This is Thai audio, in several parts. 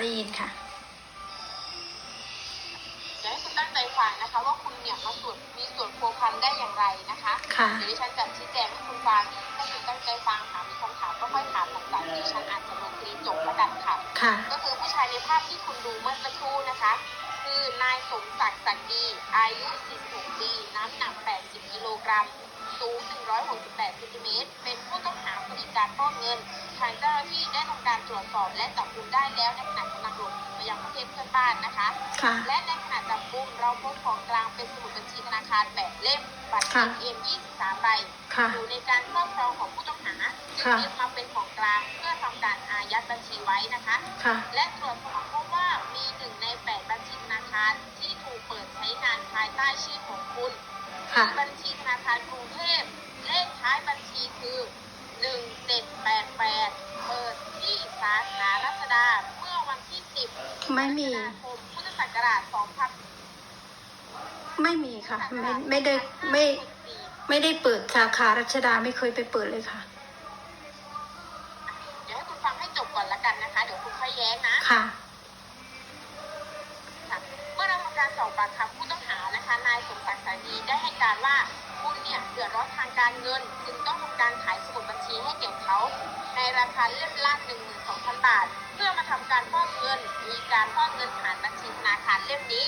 ได้ยินค่ะอยากให้คุณตั้งใจฟังนะคะ ว่าคุณเนี่ยมาส่วนมีส่วนพัวพันได้อย่างไรนะคะค่ะเดี๋ยวดิฉันจะชี้แจงให้คุณฟังถ้าคุณตั้งใจฟังถามมีคำถามก็ค่อยถามหลังจากที่ดิฉันอ่านสำนวนคดีจบแล้วกันค่ะ ค่ะ ก็คือผู้ชายในภาพที่คุณดูเมื่อสักครู่นะคะ คือนายสมศักดิ์สักดี อายุ 46 ปี น้ำหนัก 80 กิโลกรัม สูง 168เซนติเมตร เป็นผู้ต้องหาคดีการฟอกเงิน ทางเจ้าหน้าที่ได้ทำการตรวจสอบและจับกุมได้แล้วในขณะกำลังหลบหนีไปยังประเทศเพื่อนบ้านนะคะ ค่ะและในขณะจับกุมเราพบของกลางเป็นสมุดบัญชีธนาคารแบบเล่ม บัตรค่ะเอ็ม23ใบ ค่ะ อยู่ในการครอบครองของผู้ต้องหาจึงค่ะ ยึดมาเป็นของกลางเพื่อทำการอายัดบัญชีไว้นะคะ ค่ะ และตรวจสอบพบว่ามีหนึ่งในแปดบัญชีธนาคารที่ถูกเปิดใช้งานภายใต้ชื่อของคุณค่ะคือบัญชีธนาคารกรุงเทพารัชดาเมื่อวันที่10ไม่มีกรกฎาคมพุทธศักราชไม่มีค่ะ ไม่ไม่ได้ไม่2564ไม่ได้เปิดสาขารัชดาไม่เคยไปเปิดเลยค่ะ เดี๋ยวให้คุณฟังให้จบก่อนละกันนะคะ เดี๋ยวคุณค่อยแย้งนะค่ะ ค่ะเมื่อเราทำการสอบปากคำผู้ต้อง สายดีได้ให้การว่าคุณเนี่ยเดือดร้อนทางการเงิน จึงต้องทำการขายสมุดบัญชีให้แก่เขา ในราคาเล่มละ12,000 บาท เพื่อมาทำการฟอกเงิน มีการฟอกเงินผ่านบัญชีธนาคารเล่มนี้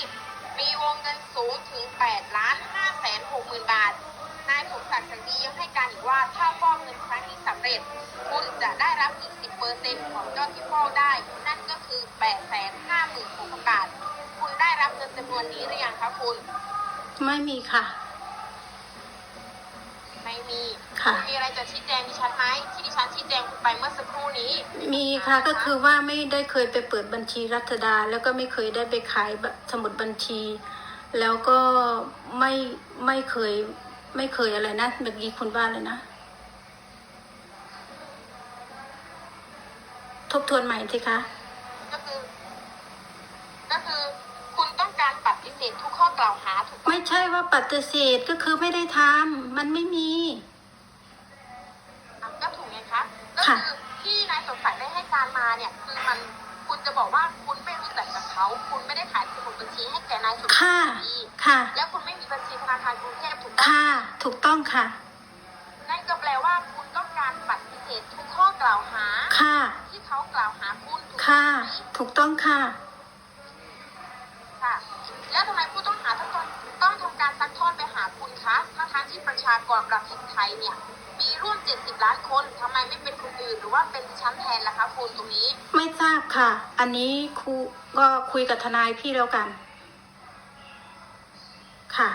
มีวงเงินสูงถึง8ล้าน5แสน6หมื่นบาท นายสมศักดิ์สังดียังให้การอีกว่าถ้าฟอกเงินครั้งนี้สำเร็จ คุณจะได้รับอีก 10%ของยอดที่ฟอกได้ นั่นก็คือ8แสน5หมื่น6พันบาท คุณได้รับเงินจำนวนนี้หรือยังคะคุณ ไม่มีค่ะ ไม่มีค่ะณมีอะไรจะชี้แจงดิฉันไหมที่ดิฉันชี้แจงคุณไปเมื่อสักครู่นี้ มีค่ะก็คือว่าไม่ได้เคยไปเปิดบัญชีรัชดา แล้วก็ไม่เคยได้ไปขายสมุดบัญชี แล้วก็ไม่ไม่เคยไม่เคยอะไรนะเมื่อกี้คุณว่าเลยนะ ทบทวนใหม่สิคะ ก็คือ ก็คือ คุณต้องการปฏิเสธทุ กข้อกล่าวหาถูกต้องไม่ใช่ว่าปฏิเสธก็คือไม่ได้ทำมันไม่มี อะก็ถูกไงคะก็ค่ะ คือที่นายสมศักดิ์ได้ให้การมาเนี่ยคือมันคุณจะบอกว่าคุณไม่รู้จักกับเขา คุณไม่ได้ขายสมุดบัญชีให้แก่นายสมศักดิ์ค่ะดีค่ะ แล้วคุณไม่มีบัญชีธนาคารกรุงเทพถูกต้องค่ะ ถูกต้องค่ะ นั่นก็แปลว่าคุณต้องการปฏิเสธทุกข้อกล่าวหา ค่ะ ที่เขากล่าวหาคุณถูกต้องค่ะไหมถูกต้องค่ะค่ะ แล้วทำไมผู้ต้องหาทั้งคนต้องทำการซักทอดไปหาคุณคะทั้งๆที่ประชากรประเทศไทยเนี่ยมีร่วม 70 ล้านคนทำไมไม่เป็นคนอื่นหรือว่าเป็นดิฉันแทนล่ะคะคุณตรงนี้ ไม่ทราบค่ะ อันนี้ครูก็คุยกับทนายพี่แล้วกัน ค่ะ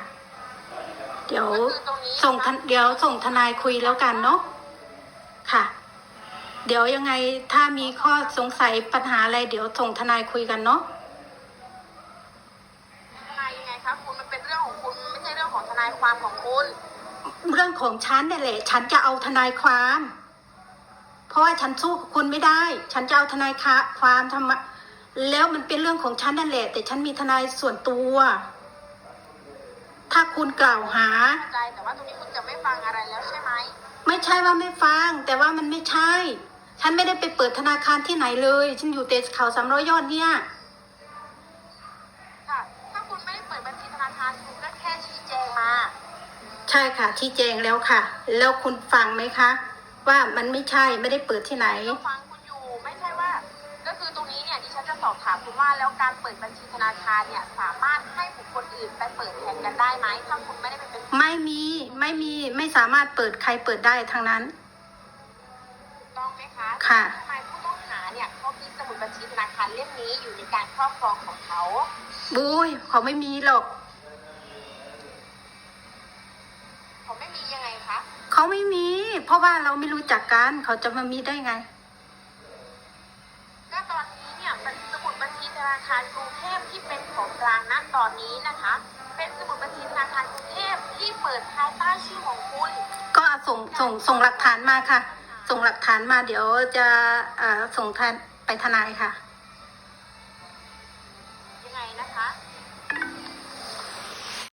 เดี๋ยวก็คือตรงนี้ส่งทนเดี๋ยวส่งทนายคุยแล้วกันเนาะค่ะ เดี๋ยวยังไงถ้ามีข้อสงสัยปัญหาอะไร เดี๋ยวส่งทนายคุยกันเนาะ นายความของคุณ เรื่องของฉันเนี่ยแหละ ฉันจะเอาทนายความ เพราะว่าฉันสู้กับคุณไม่ได้ ฉันจะเอาทนายคะความทำไมแล้วมันเป็นเรื่องของฉันนั่นแหละ แต่ฉันมีทนายส่วนตัว ถ้าคุณกล่าวหา ใจแต่ว่าตรงนี้คุณจะไม่ฟังอะไรแล้วใช่ไหม ไม่ใช่ว่าไม่ฟัง แต่ว่ามันไม่ใช่ ฉันไม่ได้ไปเปิดธนาคารที่ไหนเลย ฉันอยู่เตเขาสามร้อยยอดเนี่ย ค่ะ ถ้าคุณไม่ได้เปิดบัญชีธนาคารคุณก็แค่ชี้แจงมา ใช่ค่ะที่แจงแล้วค่ะ แล้วคุณฟังไหมคะ ว่ามันไม่ใช่ไม่ได้เปิดที่ไหน ก็ฟังคุณอยู่ไม่ใช่ว่า ก็คือตรงนี้เนี่ยดิฉันจะสอบถามคุณว่าแล้วการเปิดบัญชีธนาคารเนี่ยสามารถให้บุคคลอื่นไปเปิดแทนกันได้ไหมถ้าคุณไม่ได้ไปเป็นไม่มีไม่มีไม่สามารถเปิดใครเปิดได้ทั้งนั้น ถูกต้องไหมคะค่ะ ทำไมผู้ต้องหาเนี่ยเขามีสมุดบัญชีธนาคารเล่มนี้อยู่ในการครอบครองของเขา บุ้ยเขาไม่มีหรอก เขาไม่มียังไงคะ เขาไม่มี เพราะว่าเราไม่รู้จักกัน เขาจะมามีได้ไงก็ตอนนี้เนี่ยเป็นสมุดบัญชีธนาคารกรุงเทพที่เป็นของกลางณตอนนี้นะคะ เป็นสมุดบัญชีธนาคารกรุงเทพที่เปิดภายใต้ชื่อของคุณ ก็ส่งส่งส่งหลักฐานมาค่ะ ส่งหลักฐานมาเดี๋ยวจะเอ่อส่งทานไปทนายค่ะยังไงนะคะ